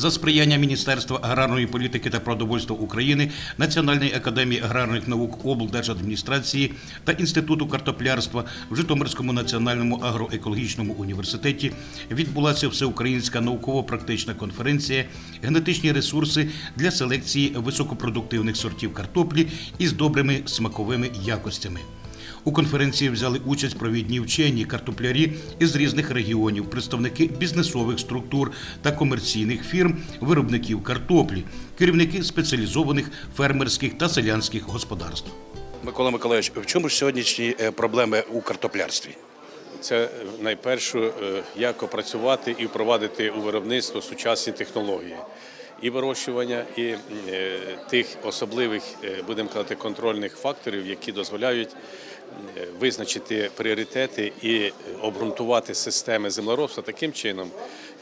За сприяння Міністерства аграрної політики та продовольства України, Національної академії аграрних наук облдержадміністрації та Інституту картоплярства в Житомирському національному агроекологічному університеті відбулася всеукраїнська науково-практична конференція Генетичні ресурси для селекції високопродуктивних сортів картоплі із добрими смаковими якостями. У конференції взяли участь провідні вчені картоплярі із різних регіонів, представники бізнесових структур та комерційних фірм, виробників картоплі, керівники спеціалізованих фермерських та селянських господарств. Микола Миколаївич, в чому ж сьогоднішні е, проблеми у картоплярстві? Це найперше, е, як опрацювати і впровадити у виробництво сучасні технології. І вирощування, і е, тих особливих, е, будемо казати, контрольних факторів, які дозволяють е, визначити пріоритети і е, обґрунтувати системи землеробства таким чином,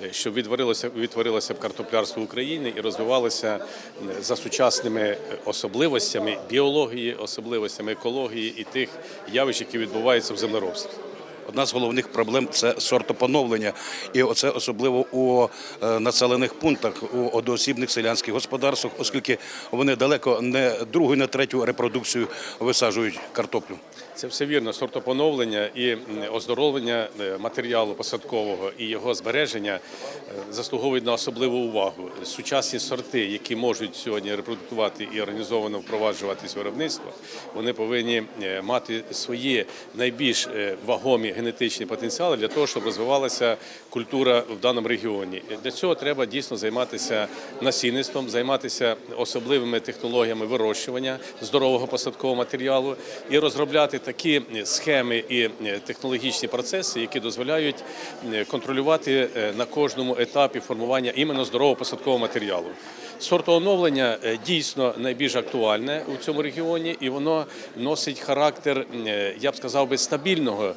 е, щоб відтворилося, відтворилося б картоплярство України і розвивалося е, за сучасними е, особливостями біології, особливостями екології і тих явищ, які відбуваються в землеробстві. Одна з головних проблем це сортопоновлення, і оце особливо у е, населених пунктах, у одноосібних селянських господарствах, оскільки вони далеко не другу, не третю репродукцію висаджують картоплю. Це все вірно. Сортоpoновлення і оздоровлення е, матеріалу посадкового і його збереження е, заслуговують на особливу увагу. Сучасні сорти, які можуть сьогодні репродуктувати і організовано впроваджуватись виробництво, вони повинні мати свої найбільш вагомі генетичні потенціали для того, щоб розвивалася культура в даному регіоні. Для цього треба дійсно займатися насінництвом, займатися особливими технологіями вирощування здорового посадкового матеріалу і розробляти такі схеми і технологічні процеси, які дозволяють контролювати е, на кожному етапі формування іменно здорового посадкового матеріалу. Сортооновлення е, дійсно найбільш актуальне у цьому регіоні, і воно носить характер, е, я б сказав би, стабільного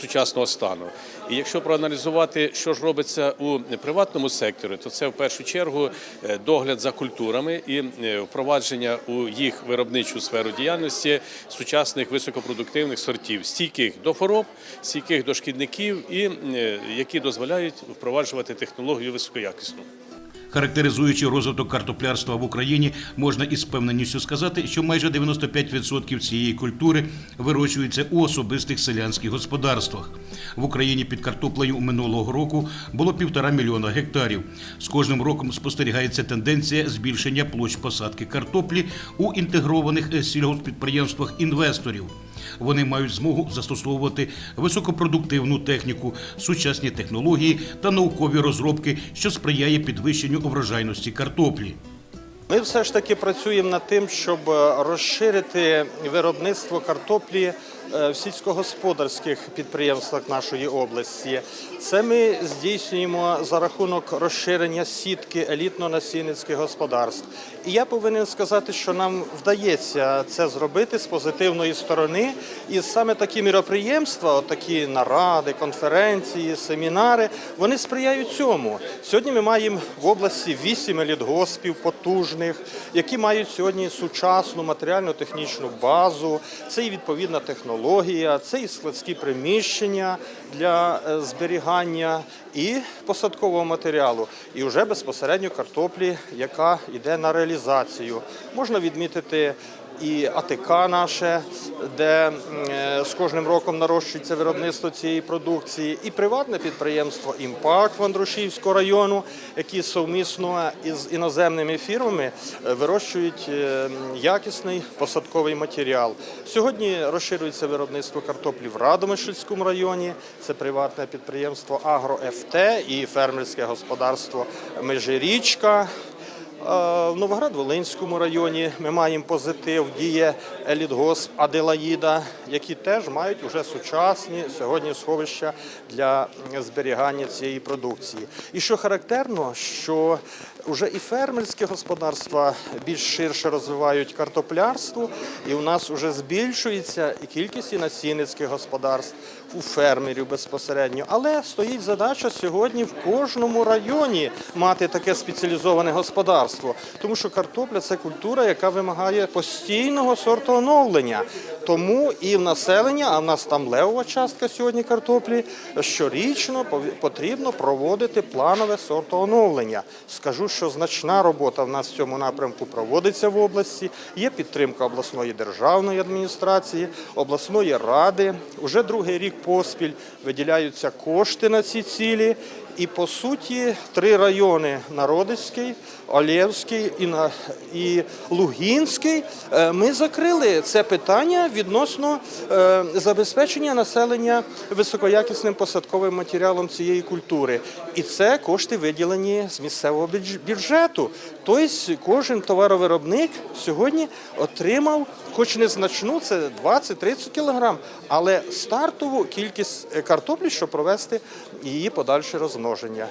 сучасного стану. І якщо проаналізувати, що ж робиться у приватному секторі, то це в першу чергу е, догляд за культурами і впровадження у їх виробничу сферу діяльності сучасних високопродуктивних сортів, стійких до хвороб, стійких до шкідників, і які дозволяють впроваджувати технологію високоякісну. Характеризуючи розвиток картоплярства в Україні, можна із певненістю сказати, що майже 95% цієї культури вирощується у особистих селянських господарствах. В Україні під картоплею минулого року було півтора мільйона гектарів. З кожним роком спостерігається тенденція збільшення площ посадки картоплі у інтегрованих сільгоспідприємствах інвесторів. Вони мають змогу застосовувати високопродуктивну техніку, сучасні технології та наукові розробки, що сприяє підвищенню врожайності картоплі. Ми все ж таки працюємо над тим, щоб е, розширити виробництво картоплі в сільськогосподарських підприємствах нашої області. Це ми здійснюємо за рахунок розширення сітки елітно-насінницьких господарств. І я повинен сказати, що нам вдається це зробити з позитивної сторони. І саме такі міроприємства, такі наради, конференції, семінари, вони сприяють цьому. Сьогодні ми маємо в області вісім елітгоспів потужних, які мають сьогодні сучасну матеріально-технічну базу. Це і відповідна технологія, це і складські приміщення для е, зберігання і посадкового матеріалу, і вже безпосередньо картоплі, яка йде на реалізацію. Можна відмітити. І АТК наше, де е, з кожним роком нарощується виробництво цієї продукції, і приватне підприємство Імпакт Вандрушівського району, які совмісно із іноземними фірмами е, вирощують е, якісний посадковий матеріал. Сьогодні розширюється виробництво картоплі в Радомишльському районі. Це приватне підприємство АгроФТ і фермерське господарство Межирічка. Е, В Новоград-Волинському районі ми маємо позитив, діє елітгосп Аделаїда, які теж мають вже сучасні сьогодні сховища для зберігання цієї продукції. І що характерно, що вже і фермерські господарства більш ширше розвивають картоплярство, і у нас вже збільшується і кількість і насінницьких господарств у фермерів безпосередньо. Але стоїть задача сьогодні в кожному районі мати таке спеціалізоване господарство, тому що картопля це культура, яка вимагає постійного сортооновлення. Тому і в населення, а в нас там левова частка сьогодні картоплі, щорічно потрібно проводити планове сортооновлення. Скажу, що значна робота в нас в цьому напрямку проводиться в області. Є підтримка обласної державної адміністрації, обласної ради. Уже другий рік поспіль виділяються кошти на ці цілі. І по суті, три райони Народицький, Олєвський і, на, і Лугінський. е, Ми закрили це питання відносно е, забезпечення населення високоякісним посадковим матеріалом цієї культури. І це кошти виділені з місцевого бюдж- бюджету. Тобто кожен товаровиробник сьогодні отримав, хоч незначну, це 20-30 кілограм, але стартову кількість е, картоплі, щоб провести її подальше розмноження.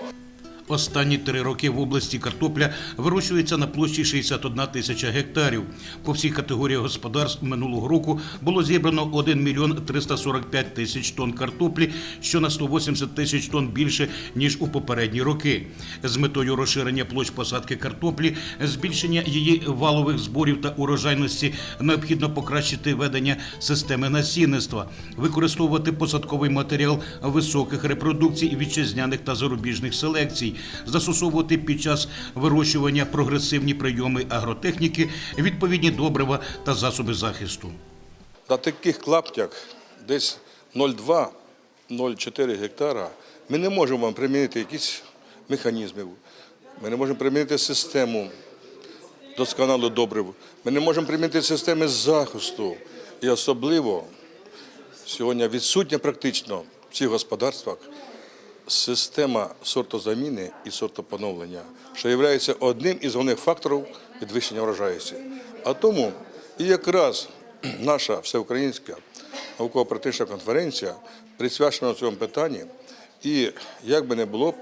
Останні три роки в області картопля вирощується на площі 61 тисяча гектарів. По всіх категоріях господарств минулого року було зібрано 1 мільйон 345 тисяч тонн картоплі, що на 180 тисяч тонн більше, ніж у попередні роки. З метою розширення площ посадки картоплі, збільшення її валових зборів та урожайності необхідно покращити ведення системи насінництва, використовувати посадковий матеріал високих репродукцій вітчизняних та зарубіжних селекцій, застосовувати під час вирощування прогресивні прийоми агротехніки, відповідні добрива та засоби захисту. На таких клаптях десь 0,2-0,4 гектара ми не можемо примінити якісь механізми. Ми не можемо примінити систему досконало добрив. Ми не можемо примінити системи захисту. І особливо сьогодні відсутня практично в цих господарствах система сортозаміни і сортопоновлення, що є одним із головних факторів підвищення врожайності. А тому і якраз наша всеукраїнська науково-практична конференція присвячена цьому питанні. І як би не було б,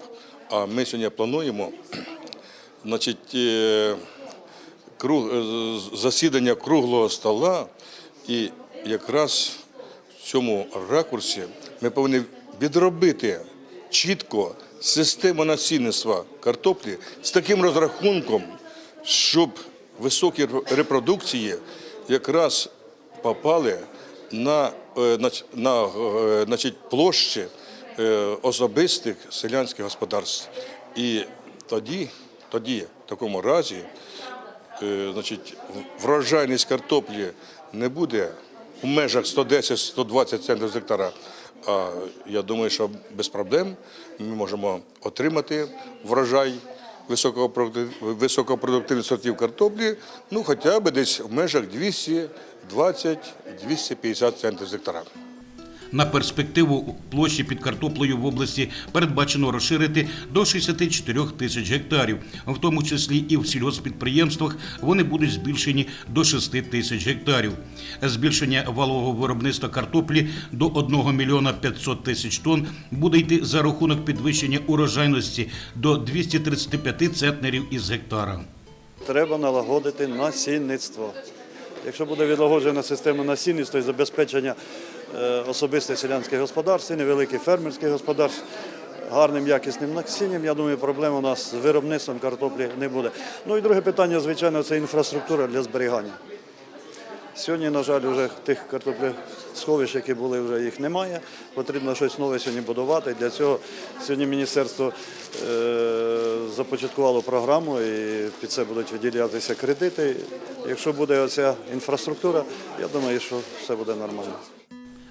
а ми сьогодні плануємо значить, е, круг, е, засідання круглого стола, і якраз в цьому ракурсі ми повинні відробити чітко систему насінництва картоплі з таким розрахунком, щоб високі репродукції якраз попали на, е, нач- на е, значить, площі е, особистих селянських господарств. І тоді, тоді, в такому разі, значить, врожайність картоплі не буде в межах 110-120 центів з гектара. А я думаю, що без проблем ми можемо отримати врожай високого високопродуктивних сортів картоплі, ну хоча б десь в межах 220-250 центів з гектара. На перспективу площі під картоплею в області передбачено розширити до 64 тисяч гектарів, в тому числі і в сільгоспідприємствах вони будуть збільшені до 6 тисяч гектарів. Збільшення валового виробництва картоплі до 1 мільйона 500 тисяч тонн буде йти за рахунок підвищення урожайності до 235 центнерів із гектара. Треба налагодити насінництво. Якщо буде відлагоджена система насінництва і забезпечення е, особистих селянських господарств і невеликих фермерських господарств гарним якісним насінням, я думаю, проблем у нас з виробництвом картоплі не буде. Ну і друге питання, звичайно, це інфраструктура для зберігання. Сьогодні, на жаль, вже тих картоплесховищ, які були, вже їх немає. Потрібно щось нове сьогодні будувати. Для цього сьогодні міністерство е, започаткувало програму і під це будуть виділятися кредити. Якщо буде оця інфраструктура, я думаю, що все буде нормально.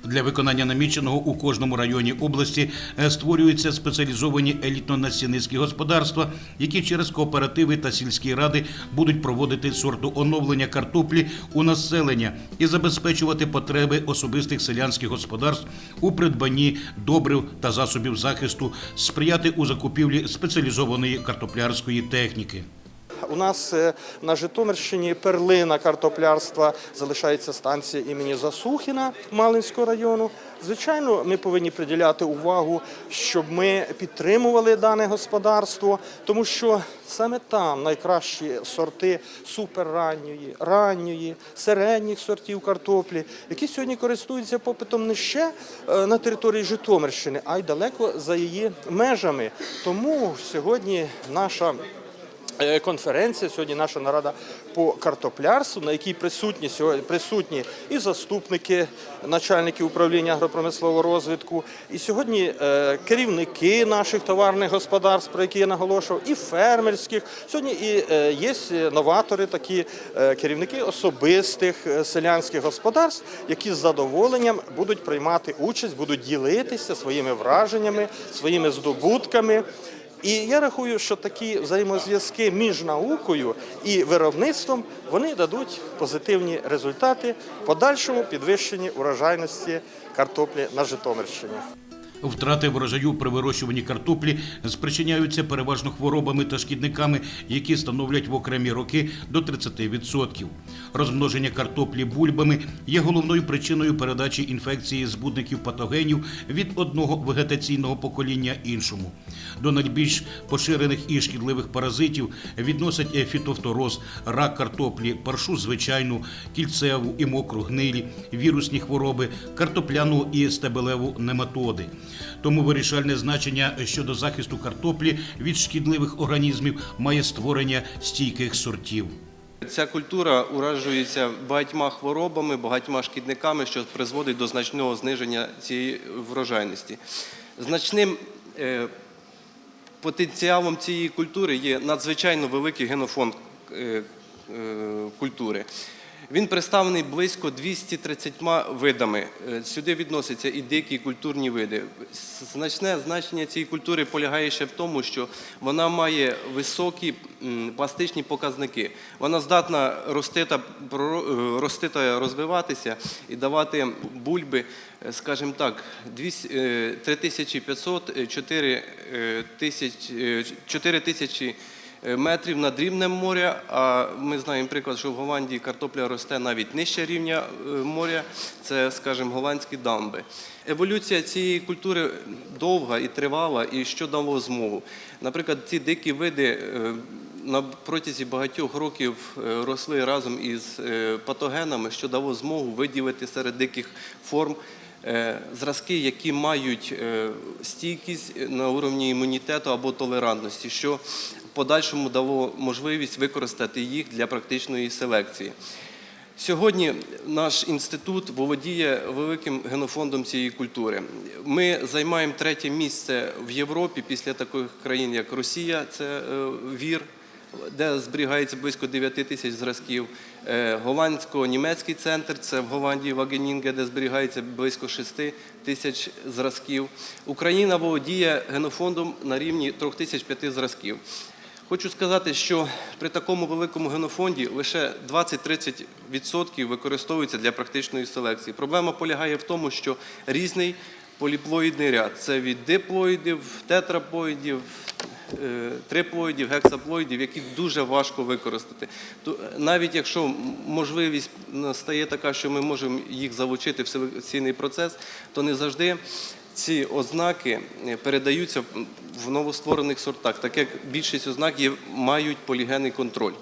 Для виконання наміченого у кожному районі області е, створюються спеціалізовані елітно-насінницькі господарства, які через кооперативи та сільські ради будуть проводити сорту оновлення картоплі у населення і забезпечувати потреби особистих селянських господарств у придбанні добрив та засобів захисту, сприяти у закупівлі спеціалізованої картоплярської техніки. У нас е, на Житомирщині перлина картоплярства залишається станція імені Засухіна Малинського району. Звичайно, ми повинні приділяти увагу, щоб ми підтримували дане господарство, тому що саме там найкращі сорти суперранньої, ранньої, середніх сортів картоплі, які сьогодні користуються попитом не ще е, на території Житомирщини, а й далеко за її межами. Тому сьогодні наша конференція, сьогодні наша нарада по картоплярству, на якій присутні сьогодні присутні і заступники начальники управління агропромислового розвитку, і сьогодні е, керівники наших товарних господарств, про які я наголошував, і фермерських. Сьогодні і е, є новатори, такі е, керівники особистих е, селянських господарств, які з задоволенням будуть приймати участь, будуть ділитися своїми враженнями, своїми здобутками. І я рахую, що такі взаємозв'язки між наукою і виробництвом вони дадуть позитивні результати подальшому підвищенні урожайності картоплі на Житомирщині. Втрати врожаю при вирощуванні картоплі спричиняються переважно хворобами та шкідниками, які становлять в окремі роки до 30%. Розмноження картоплі бульбами є головною причиною передачі інфекції збудників патогенів від одного вегетаційного покоління іншому. До найбільш поширених і шкідливих паразитів відносять фітофтороз, рак картоплі, паршу звичайну, кільцеву і мокру гнилі, вірусні хвороби, картопляну і стебелеву нематоди. Тому вирішальне значення щодо захисту картоплі від шкідливих організмів має створення стійких сортів. Ця культура уражується багатьма хворобами, багатьма шкідниками, що призводить до значного зниження цієї врожайності. Значним е, потенціалом цієї культури є надзвичайно великий генофонд е, е, культури. Він представлений близько 230 видами. Е, Сюди відносяться і дикі культурні види. Значне значення цієї культури полягає ще в тому, що вона має високі пластичні показники. Вона здатна рости та, е, рости та розвиватися і давати бульби, е, скажімо так, 200, е, 3500, е, 4 е, тисяч- 4 тисячі метрів над рівнем моря. А ми знаємо приклад, що в Голландії картопля росте навіть нижче рівня е, моря. Це, скажімо, голландські дамби. Еволюція цієї культури довга і тривала, і що дало змогу. Наприклад, ці дикі види е, на протязі багатьох років росли разом із патогенами, що дало змогу виділити серед диких форм зразки, які мають стійкість на уровні імунітету або толерантності, що подальшому дало можливість використати їх для практичної селекції. Сьогодні наш інститут володіє великим генофондом цієї культури. Ми займаємо третє місце в Європі після таких країн, як Росія, це е, вір, де зберігається близько 9 тисяч зразків. Е, Голландсько-німецький центр це в Голландії Вагенінге, де зберігається близько 6 тисяч зразків. Україна володіє генофондом на рівні 3005 зразків. Хочу сказати, що при такому великому генофонді лише 20-30% використовується для практичної селекції. Проблема полягає в тому, що різний поліплоїдний ряд це від диплоїдів, тетрапоїдів, е, триплоїдів, гексаплоїдів, які дуже важко використати. То навіть якщо можливість стає така, що ми можемо їх залучити в селекційний процес, то не завжди ці ознаки е, передаються в- новостворених сортах, так як більшість ознак є, мають полігенний контроль.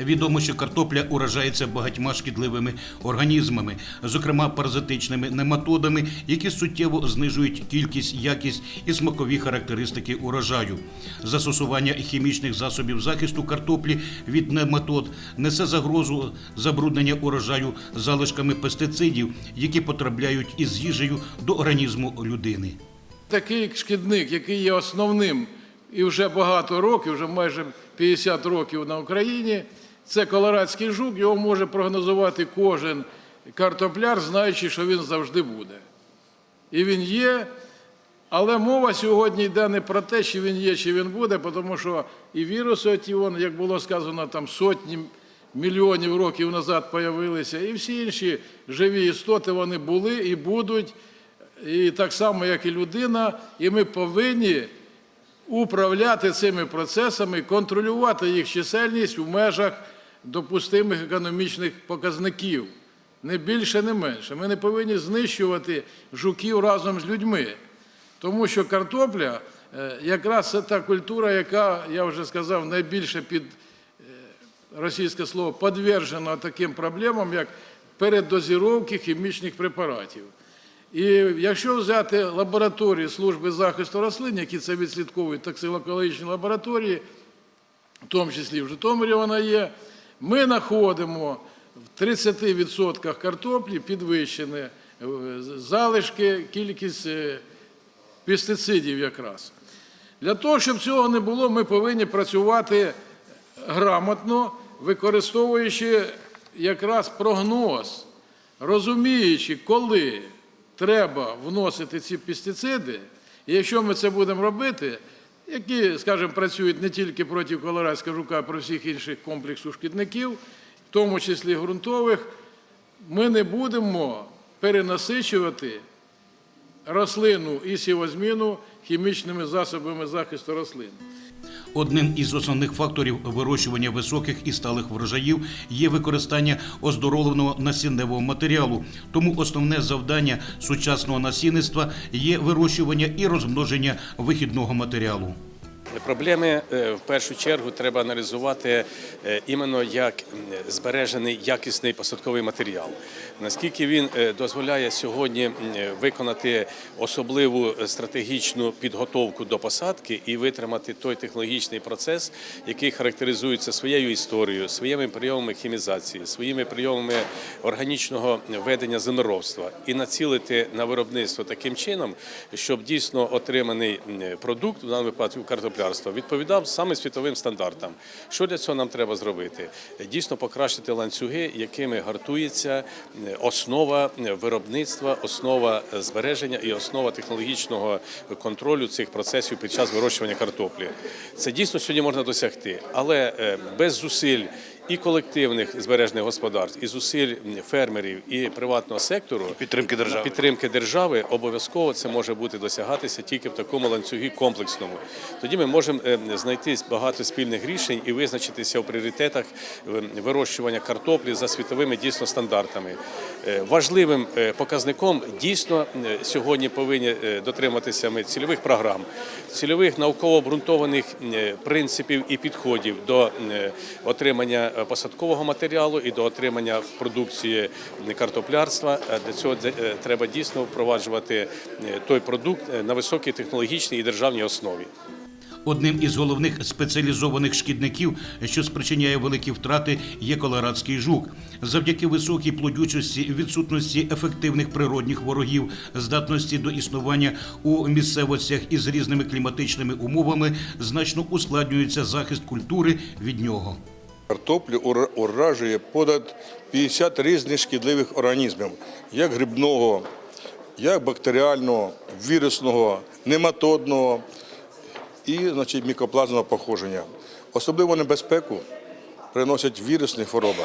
Відомо, що картопля уражається багатьма шкідливими організмами, зокрема паразитичними нематодами, які суттєво знижують кількість, якість і смакові характеристики урожаю. Застосування хімічних засобів захисту картоплі від нематод несе загрозу забруднення урожаю залишками пестицидів, які потрапляють із їжею до організму людини. Такий шкідник, який є основним і вже багато років, вже майже 50 років на Україні, це колорадський жук. Його може прогнозувати кожен картопляр, знаючи, що він завжди буде. І він є. Але мова сьогодні йде не про те, чи він є, чи він буде, тому що і віруси, оті, як було сказано, там сотні мільйонів років назад появилися, і всі інші живі істоти вони були і будуть, і так само, як і людина, і ми повинні управляти цими процесами, контролювати їх чисельність у межах допустимих економічних показників. Не більше, не менше. Ми не повинні знищувати жуків разом з людьми. Тому що картопля е, якраз це та культура, яка, я вже сказав, найбільше під е, російське слово підвержена таким проблемам, як передозіровки хімічних препаратів. І якщо взяти лабораторії служби захисту рослин, які це відслідковують, токсикологічні лабораторії, в тому числі в Житомирі вона є, ми знаходимо в 30% картоплі підвищені е, залишки, кількість е, пестицидів якраз. Для того, щоб цього не було, ми повинні працювати грамотно, використовуючи якраз прогноз, розуміючи, коли треба вносити ці пестициди, і якщо ми це будемо робити, які, скажімо, працюють не тільки проти колорадського жука, а про всіх інших комплексів шкідників, в тому числі ґрунтових, ми не будемо перенасичувати рослину і сівозміну хімічними засобами захисту рослин. Одним із основних факторів вирощування високих і сталих врожаїв є використання оздоровленого насінневого матеріалу. Тому основне завдання сучасного насінництва є вирощування і розмноження вихідного матеріалу. Проблеми е, в першу чергу треба аналізувати е, іменно як збережений якісний посадковий матеріал. Наскільки він е, дозволяє сьогодні виконати особливу стратегічну підготовку до посадки і витримати той технологічний процес, який характеризується своєю історією, своїми прийомами хімізації, своїми прийомами органічного ведення землеробства і націлити на виробництво таким чином, щоб дійсно отриманий продукт в даному випадку картоплярства відповідав саме світовим стандартам. Що для цього нам треба зробити? Дійсно покращити ланцюги, якими гартується основа виробництва, основа збереження і основа технологічного контролю цих процесів під час вирощування картоплі. Це дійсно сьогодні можна досягти, але е, без зусиль і колективних збережних господарств, і зусиль фермерів і приватного сектору підтримки держави підтримки держави обов'язково це може бути досягатися тільки в такому ланцюгі комплексному. Тоді ми можемо е, знайти багато спільних рішень і визначитися в пріоритетах е, вирощування картоплі за світовими дійсно стандартами. Е, Важливим е, показником дійсно е, сьогодні повинні дотриматися ми цільових програм, цільових науково обґрунтованих принципів і підходів до отримання посадкового матеріалу і до отримання продукції картоплярства. Для цього треба дійсно впроваджувати той продукт на високій технологічній і державній основі. Одним із головних спеціалізованих шкідників, що спричиняє великі втрати, є колорадський жук. Завдяки високій плодючості, відсутності ефективних природних ворогів, здатності до існування у місцевостях із різними кліматичними умовами, значно ускладнюється захист культури від нього. Картоплю ура- уражує понад 50 різних шкідливих організмів, як грибного, як бактеріального, вірусного, нематодного і значить, мікоплазмного походження. Особливу небезпеку приносять вірусні хвороби,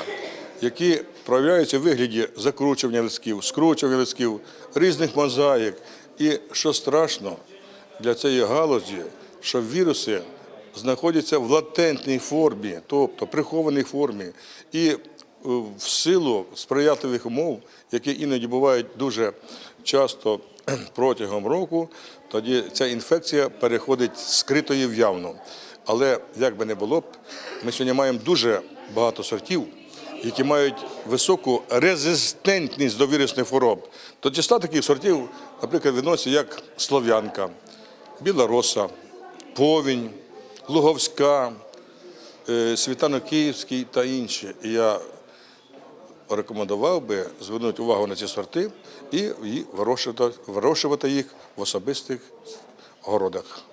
які проявляються у вигляді закручування листків, скручування листків, різних мозаїк. І що страшно для цієї галузі, що віруси знаходяться в латентній формі, тобто прихованій формі, і е, в силу сприятливих умов, які іноді бувають дуже часто протягом року, тоді ця інфекція переходить з скритої в явну. Але як би не було б, ми сьогодні маємо дуже багато сортів, які мають високу резистентність до вірусних хвороб. До числа таких сортів, наприклад, відносять як слов'янка, білороса, повінь, луговська, е, світано-київський та інші. І я рекомендував би звернути увагу на ці сорти і вирощувати їх в особистих городах.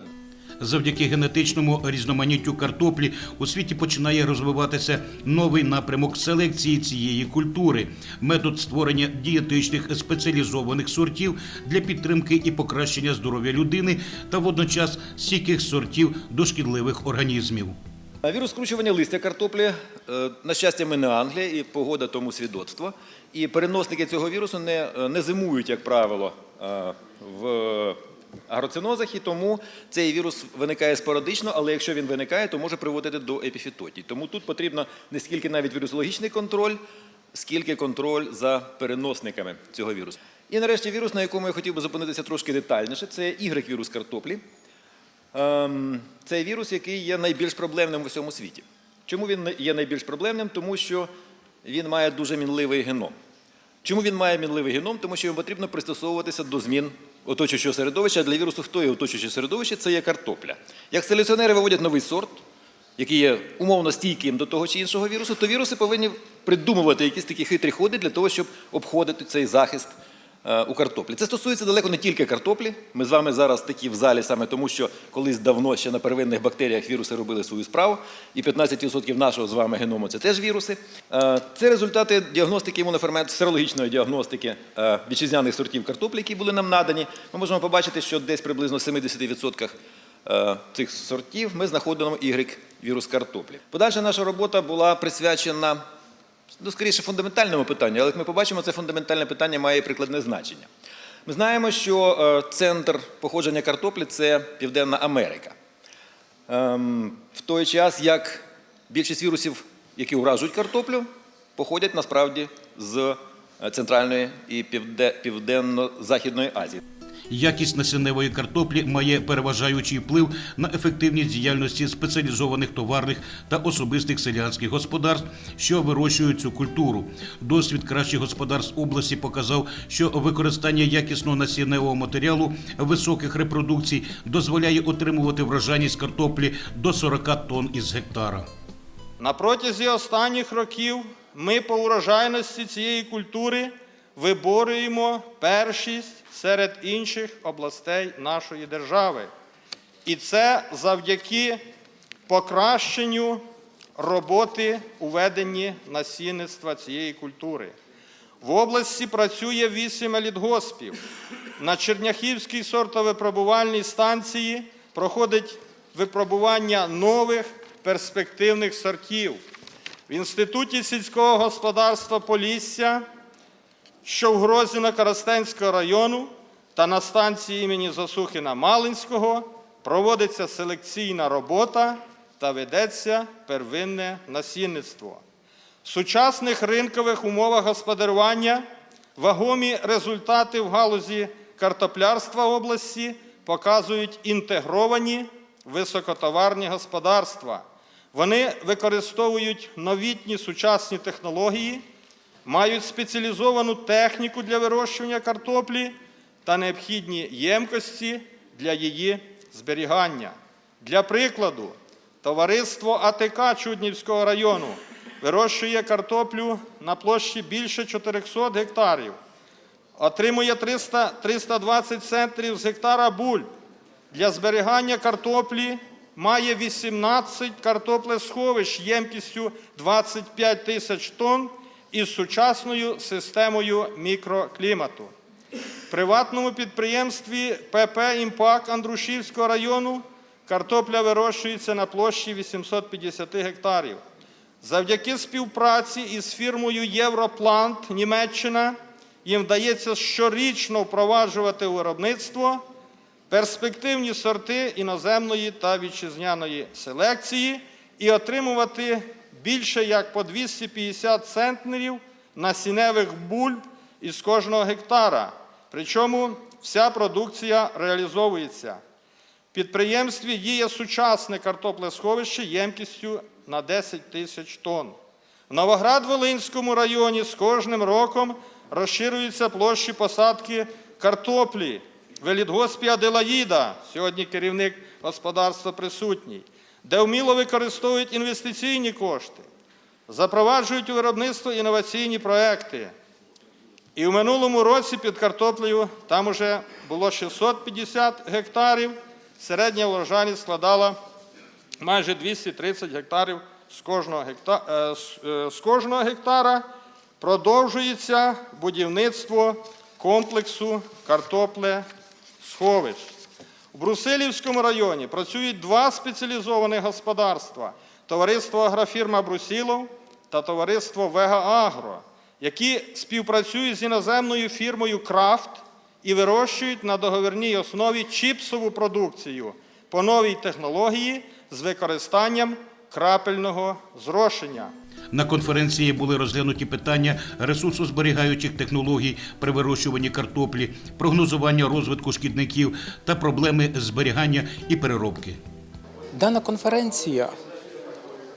Завдяки генетичному різноманіттю картоплі у світі починає розвиватися новий напрямок селекції цієї культури, метод створення дієтичних спеціалізованих сортів для підтримки і покращення здоров'я людини та водночас стійких сортів до шкідливих організмів. Вірус скручування листя картоплі, е, на щастя, ми не Англія, і погода тому свідоцтво. І переносники цього вірусу не, е, не зимують, як правило, е, в агроцинозах, і тому цей вірус виникає спорадично, але якщо він виникає, то може приводити до епіфітотій. Тому тут потрібно не скільки навіть вірусологічний контроль, скільки контроль за переносниками цього вірусу. І нарешті вірус, на якому я хотів би зупинитися трошки детальніше, це Y-вірус картоплі. Ем, Цей вірус, який є найбільш проблемним в усьому світі. Чому він є найбільш проблемним? Тому що він має дуже мінливий геном. Чому він має мінливий геном? Тому що йому потрібно пристосовуватися до змін оточуючого середовища. А для вірусу хто є оточуюче середовище? Це є картопля. Як селекціонери виводять новий сорт, який є умовно стійким до того чи іншого вірусу, то віруси повинні придумувати якісь такі хитрі ходи для того, щоб обходити цей захист у картоплі. Це стосується далеко не тільки картоплі. Ми з вами зараз такі в залі саме тому, що колись давно ще на первинних бактеріях віруси робили свою справу, і 15% нашого з вами геному це теж віруси. Е, Це результати діагностики імунофермент, серологічної діагностики е, вітчизняних сортів картоплі, які були нам надані. Ми можемо побачити, що десь приблизно в 70% е, цих сортів ми знаходимо Y вірус картоплі. Подальша наша робота була присвячена ну, скоріше фундаментальному питанню, але як ми побачимо, це фундаментальне питання має прикладне значення. Ми знаємо, що е, центр походження картоплі це Південна Америка. Ем, В той час, як більшість вірусів, які уражують картоплю, походять насправді з е, Центральної і Південно-Західної Азії. Якість насінневої картоплі має переважаючий вплив на ефективність діяльності спеціалізованих товарних та особистих селянських господарств, що вирощують цю культуру. Досвід кращих господарств області показав, що використання якісного насінневого матеріалу високих репродукцій дозволяє отримувати врожайність картоплі до 40 тонн із гектара. На протязі останніх років ми по урожайності цієї культури виборюємо першість серед інших областей нашої держави. І це завдяки покращенню роботи у веденні насінництва цієї культури. В області працює 8 елітгоспів. На Черняхівській сортовипробувальній станції проходить випробування нових перспективних сортів. В Інституті сільського господарства Полісся, що в Грозіно Коростенського району та на станції імені Засухіна Малинського проводиться селекційна робота та ведеться первинне насінництво. В сучасних ринкових умовах господарювання вагомі результати в галузі картоплярства області показують інтегровані високотоварні господарства. Вони використовують новітні сучасні технології, мають спеціалізовану техніку для вирощування картоплі та необхідні ємкості для її зберігання. Для прикладу, товариство АТК Чуднівського району вирощує картоплю на площі більше 400 гектарів, отримує 300, 320 центрів з гектара буль. Для зберігання картоплі має 18 картоплесховищ ємкістю 25 тисяч тонн із сучасною системою мікроклімату. В приватному підприємстві ПП «Імпак» Андрушівського району картопля вирощується на площі 850 гектарів. Завдяки співпраці із фірмою Європлант Німеччина їм вдається щорічно впроваджувати виробництво перспективні сорти іноземної та вітчизняної селекції і отримувати більше як по 250 центнерів насінневих бульб із кожного гектара. Причому вся продукція реалізовується. В підприємстві діє сучасне картоплесховище ємкістю на 10 тисяч тонн. В Новоград-Волинському районі з кожним роком розширюються площі посадки картоплі. В елітгоспі Аделаїда, сьогодні керівник господарства присутній, де вміло використовують інвестиційні кошти, запроваджують у виробництво інноваційні проекти. І в минулому році під картоплею там уже було 650 гектарів, середня врожайність складала майже 230 гектарів з кожного, гекта... е, е, з кожного гектара. Продовжується будівництво комплексу картопле сховищ. У Брусилівському районі працюють два спеціалізовані господарства товариство агрофірма Брусілов та товариство Вега Агро, які співпрацюють з іноземною фірмою Крафт і вирощують на договірній основі чіпсову продукцію по новій технології з використанням крапельного зрошення. На конференції були розглянуті питання ресурсозберігаючих технологій при вирощуванні картоплі, прогнозування розвитку шкідників та проблеми зберігання і переробки. Дана конференція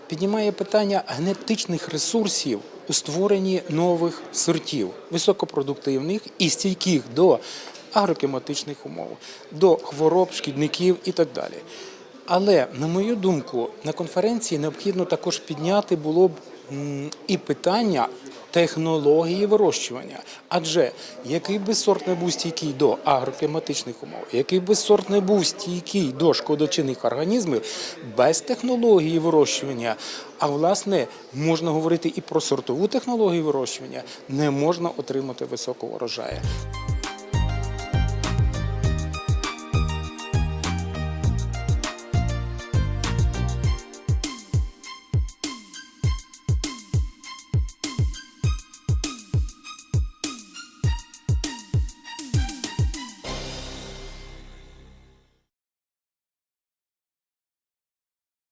піднімає питання генетичних ресурсів у створенні нових сортів, високопродуктивних і стійких до агрокліматичних умов, до хвороб, шкідників і так далі. Але, на мою думку, на конференції необхідно також підняти було б і питання технології вирощування. Адже який би сорт не був стійкий до агрокліматичних умов, який би сорт не був стійкий до шкодочинних організмів, без технології вирощування, а власне можна говорити і про сортову технологію вирощування, не можна отримати високого врожаю.